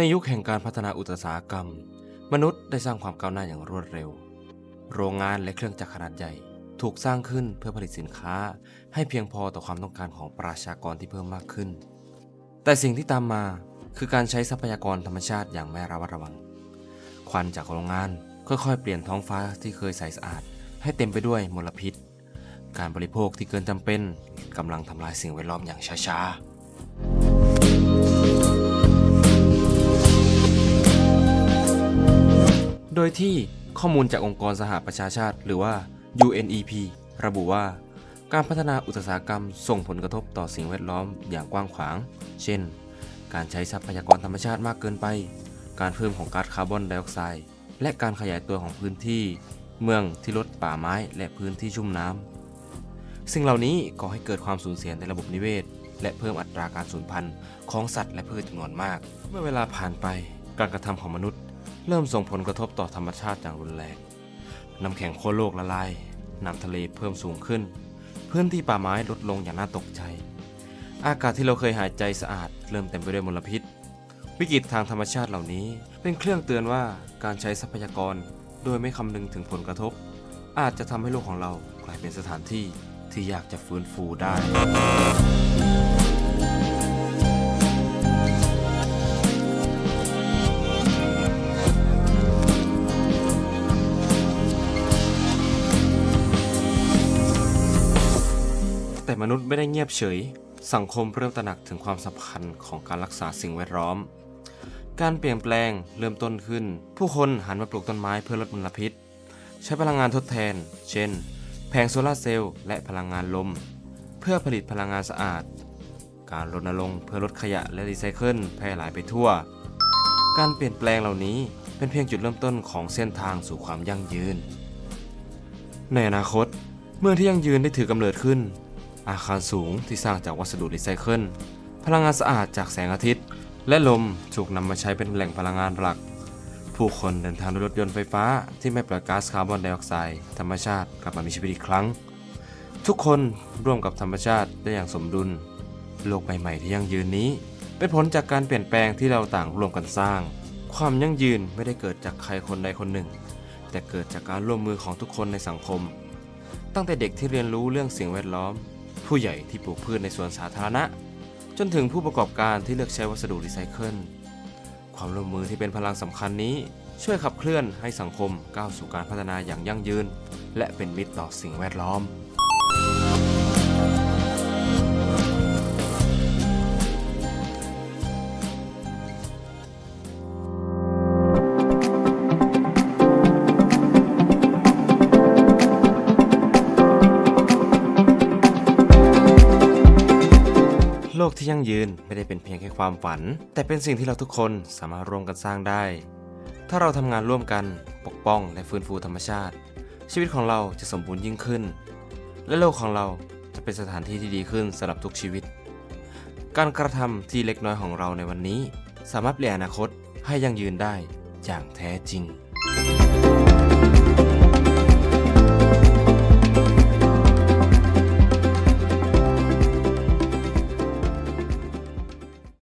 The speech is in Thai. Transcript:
ในยุคแห่งการพัฒนาอุตสาหกรรม มนุษย์ได้สร้างความก้าวหน้าอย่างรวดเร็ว โรงงานและเครื่องจักรขนาดใหญ่ถูกสร้างขึ้นเพื่อผลิตสินค้า ให้เพียงพอต่อความต้องการของประชากรที่เพิ่มมากขึ้น แต่สิ่งที่ตามมาคือการใช้ทรัพยากรธรรมชาติอย่างไม่ระมัดระวัง ควันจากโรงงานค่อยๆ เปลี่ยนท้องฟ้าที่เคยใสสะอาด ให้เต็มไปด้วยมลพิษ การบริโภคที่เกินจำเป็นกำลังทำลายสิ่งแวดล้อมอย่างช้าๆ โดยที่ข้อมูลจากองค์กรสหประชาชาติ หรือว่า UNEP ระบุว่า การพัฒนาอุตสาหกรรมส่งผลกระทบต่อสิ่งแวดล้อมอย่างกว้างขวาง เช่น การใช้ทรัพยากรธรรมชาติมากเกินไป การเพิ่มของก๊าซคาร์บอนไดออกไซด์ และการขยายตัวของพื้นที่ เมืองที่ลดป่าไม้และพื้นที่ชุ่มน้ำ สิ่งเหล่านี้ก่อให้เกิดความสูญเสียในระบบนิเวศ และเพิ่มอัตราการสูญพันธุ์ของสัตว์และพืชจำนวนมาก เมื่อเวลาผ่านไปการกระทำของมนุษย์ เริ่มส่งผลกระทบต่อธรรมชาติอย่างรุนแรงน้ำแข็งขั้วโลกละลายน้ำทะเลเพิ่มสูงขึ้น พื้นที่ป่าไม้ลดลงอย่างน่าตกใจ อากาศที่เราเคยหายใจสะอาด เริ่มเต็มไปด้วยมลพิษ วิกฤตทางธรรมชาติเหล่านี้ เป็นเครื่องเตือนว่าการใช้ทรัพยากรโดยไม่คำนึงถึงผลกระทบ อาจจะทำให้โลกของเรากลายเป็นสถานที่ที่อยากจะฟื้นฟูได้ แต่มนุษย์ไม่ได้เงียบเฉย สังคมเริ่มตระหนักถึงความสำคัญของการรักษาสิ่งแวดล้อม การเปลี่ยนแปลงเริ่มต้นขึ้น ผู้คนหันมาปลูกต้นไม้เพื่อลดมลพิษ ใช้พลังงานทดแทน เช่น แผงโซลาร์เซลล์และพลังงานลม เพื่อผลิตพลังงานสะอาด การรณรงค์เพื่อลดขยะและรีไซเคิลแพร่หลายไปทั่ว การเปลี่ยนแปลงเหล่านี้เป็นเพียงจุดเริ่มต้นของเส้นทางสู่ความยั่งยืน ในอนาคต เมื่องที่ยั่งยืนได้ถือกำเนิดขึ้น อาคารสูงที่สร้างจากวัสดุรีไซเคิล พลังงานสะอาดจากแสงอาทิตย์ และลมถูกนำมาใช้เป็นแหล่งพลังงานหลัก ผู้คนเดินทางด้วยรถยนต์ไฟฟ้าที่ไม่ปล่อยก๊าซคาร์บอนไดออกไซด์ธรรมชาติกลับมามีชีวิตอีกครั้ง ทุกคนร่วมกับธรรมชาติได้อย่างสมดุล โลกใหม่ๆที่ยั่งยืนนี้ เป็นผลจากการเปลี่ยนแปลงที่เราต่างร่วมกันสร้าง ความยั่งยืนไม่ได้เกิดจากใครคนใดคนหนึ่ง แต่เกิดจากการร่วมมือของทุกคนในสังคม ตั้งแต่เด็กที่เรียนรู้เรื่องสิ่งแวดล้อม ผู้ใหญ่ที่ปลูกพืชในสวนสาธารณะ จนถึงผู้ประกอบการที่เลือกใช้วัสดุรีไซเคิล ความร่วมมือที่เป็นพลังสำคัญนี้ ช่วยขับเคลื่อนให้สังคมก้าวสู่การพัฒนาอย่างยั่งยืน และเป็นมิตรต่อสิ่งแวดล้อม โลกที่ยั่งยืนไม่ได้เป็นเพียงแค่ความฝัน แต่เป็นสิ่งที่เราทุกคนสามารถร่วมกันสร้างได้ ถ้าเราทำงานร่วมกันปกป้องและฟื้นฟูธรรมชาติ ชีวิตของเราจะสมบูรณ์ยิ่งขึ้น และโลกของเราจะเป็นสถานที่ที่ดีขึ้นสำหรับทุกชีวิต การกระทำที่เล็กน้อยของเราในวันนี้ สามารถเปลี่ยนอนาคตให้ยั่งยืนได้อย่างแท้จริง